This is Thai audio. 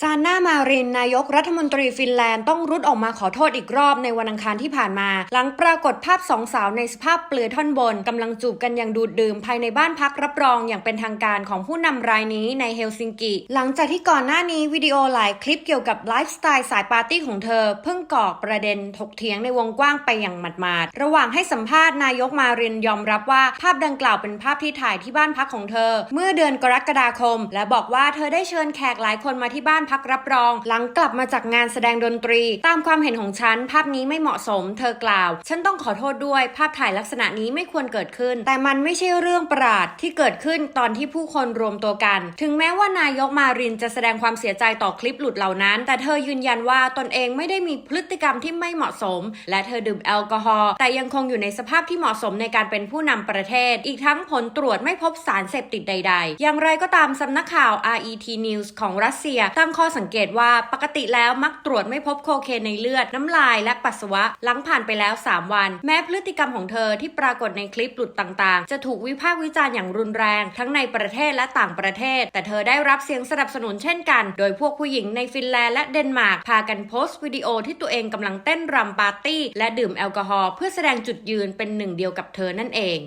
ซาน่ามาริน นายกรัฐมนตรีฟินแลนด์ต้องรุดออกมาขอโทษอีกรอบในวันอังคารที่ผ่านมา หลังปรากฏภาพสองสาวในสภาพเปลือยท่อนบนกำลังจูบกันอย่างดูดดื่มภายในบ้านพักรับรองอย่างเป็นทางการของผู้นำรายนี้ในเฮลซิงกิ หลังจากที่ก่อนหน้านี้วิดีโอหลายคลิปเกี่ยวกับไลฟ์สไตล์สายปาร์ตี้ของเธอ เพิ่งก่อประเด็นถกเถียงในวงกว้างไปอย่างหมาดๆระหว่างให้สัมภาษณ์นายกมารินยอมรับว่าภาพดังกล่าวเป็นภาพที่ถ่ายที่บ้านพักของเธอ เมื่อเดือนกรกฎาคม และบอกว่าเธอได้เชิญแขกหลายคนมาที่บ้านพักรับรอง หลังกลับมาจากงานแสดงดนตรี ตามความเห็นของฉัน ภาพนี้ไม่เหมาะสม เธอกล่าว ฉันต้องขอโทษด้วย ภาพถ่ายลักษณะนี้ไม่ควรเกิดขึ้น แต่มันไม่ใช่เรื่องประหลาดที่เกิดขึ้นตอนที่ผู้คนรวมตัวกัน ถึงแม้ว่านายกมารินจะแสดงความเสียใจต่อคลิปหลุดเหล่านั้น แต่เธอยืนยันว่าตนเองไม่ได้มีพฤติกรรมที่ไม่เหมาะสม และเธอดื่มแอลกอฮอล์แต่ยังคงอยู่ในสภาพที่เหมาะสมในการเป็นผู้นำประเทศ อีกทั้งผลตรวจไม่พบสารเสพติดใด ๆ อย่างไรก็ตามสำนักข่าว RET News ของรัสเซียตั้งข้อสังเกตว่าปกติแล้วมักตรวจไม่พบโคเคนในเลือด น้ำลายและปัสสาวะ หลังผ่านไปแล้ว 3 วัน แม้พฤติกรรมของเธอที่ปรากฏในคลิปหลุดต่างๆ จะถูกวิพากษ์วิจารณ์อย่างรุนแรง ทั้งในประเทศและต่างประเทศ แต่เธอได้รับเสียงสนับสนุนเช่นกัน โดยพวกผู้หญิงในฟินแลนด์และเดนมาร์กพากันโพสต์วิดีโอที่ตัวเองกำลังเต้นรำปาร์ตี้ และดื่มแอลกอฮอล์เพื่อแสดงจุดยืนเป็นหนึ่งเดียวกับเธอนั่นเอง